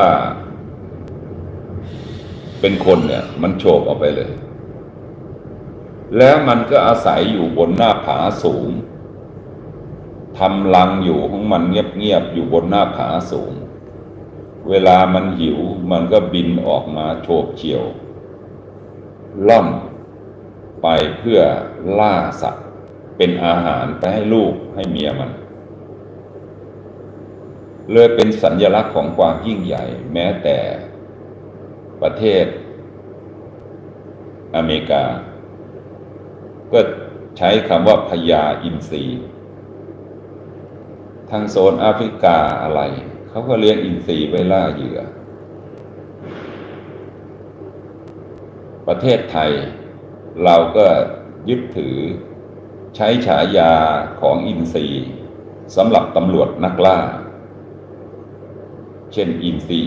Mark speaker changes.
Speaker 1: ว่าเป็นคนเนี่ย มันโฉบออกไปเลย แล้วมันก็อาศัยอยู่บนหน้าผาสูงทำรังอยู่ของมันเงียบๆอยู่บนหน้าผาสูง เวลามันหิวมันก็บินออกมาโฉบเฉี่ยว ล่อนไปเพื่อล่าสัตว์ เป็นอาหารไปให้ลูกให้เมียมัน เลยเป็นสัญลักษณ์ของความยิ่งใหญ่ แม้แต่ประเทศ อเมริกา ก็ใช้คำว่าพญาอินทรีทางโซนแอฟริกาอะไร เขาก็เลี้ยงอินทรีไว้ล่าเหยื่อ ประเทศไทย เราก็ยึดถือใช้ฉายาของอินทรีสำหรับตำรวจนักล่า เช่นอินทรี